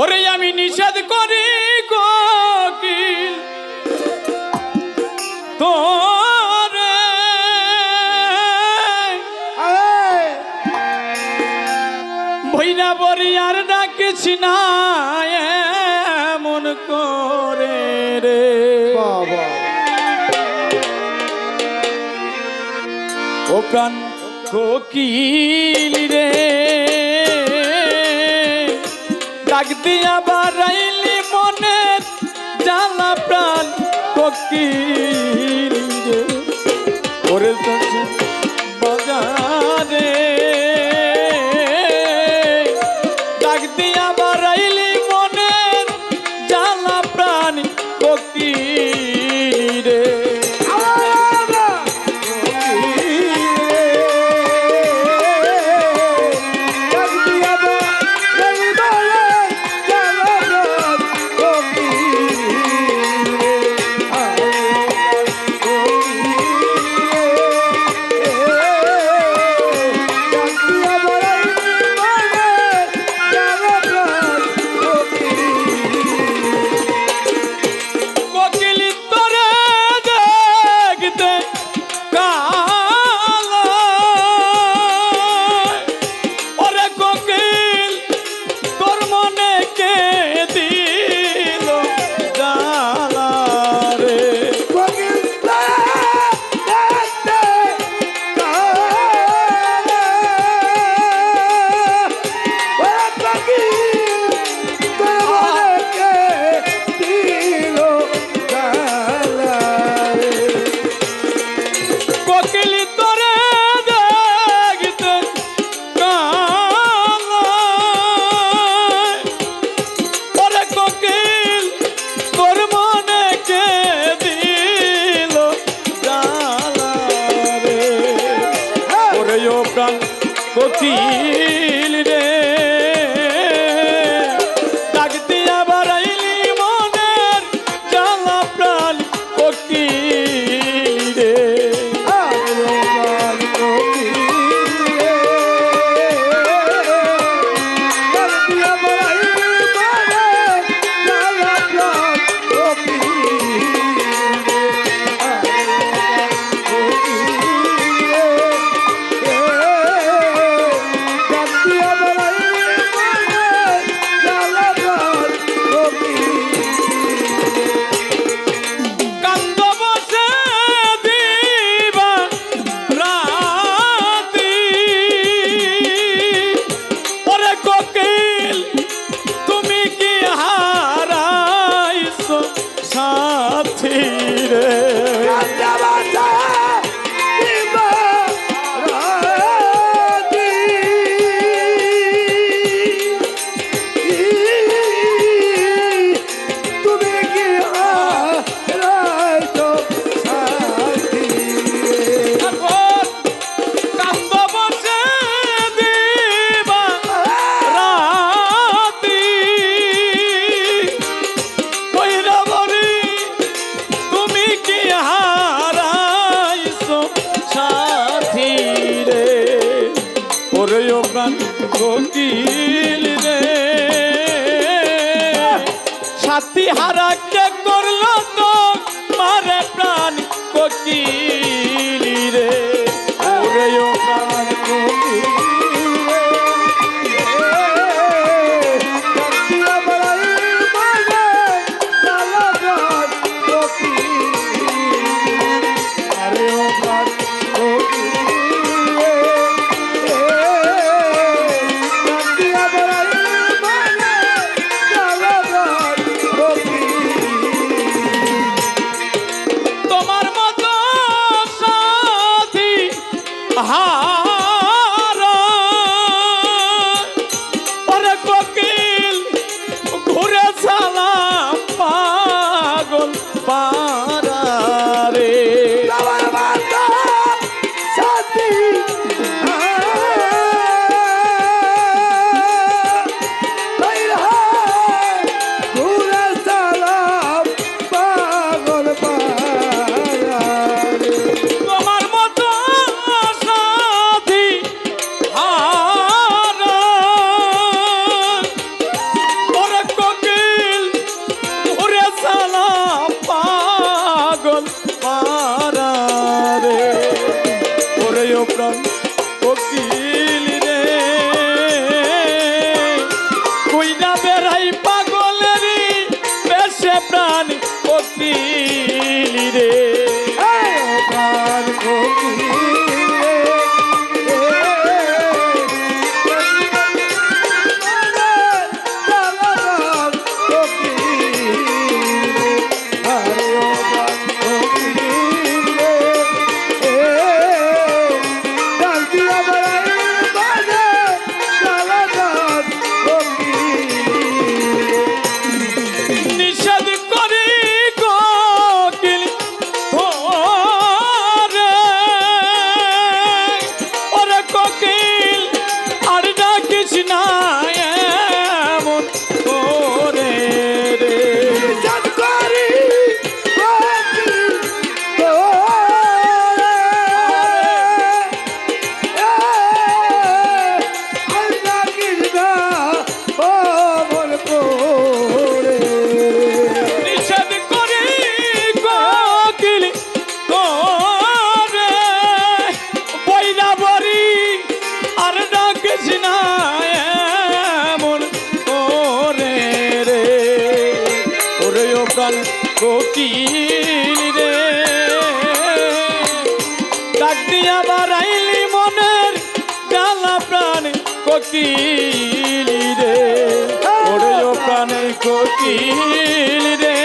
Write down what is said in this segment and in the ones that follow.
ওরে আমি নিষেধ করি কোকিল তোরে। ভৈরা বরি আর ডাকিস না এমন করে রে। বাবা। ও প্রাণ কোকিল রে। ডাক দিয়া বারাইলি মনে জ্বালা প্রাণ কোকিল ওরে তোর কোকিল ও প্রাণ কোকিল রে। সাথী হারা কে করল তো মারে প্রাণ কোকিল। Oi, na be. কৃষ্ণ বাড়াইলি মনের জ্বালা প্রাণ কোকিল রে। ওরে ও প্রাণের কোকিল রে।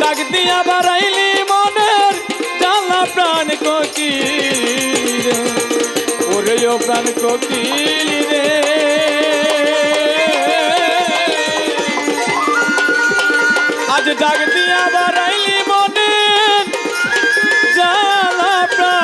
ডাক দিয়া বাড়াইলি মনের জ্বালা প্রাণ কোকিল রে। ওরে ও প্রাণ কোকিল রে। আজ ডাক দিয়া বাড়াইলি মন প্রাণ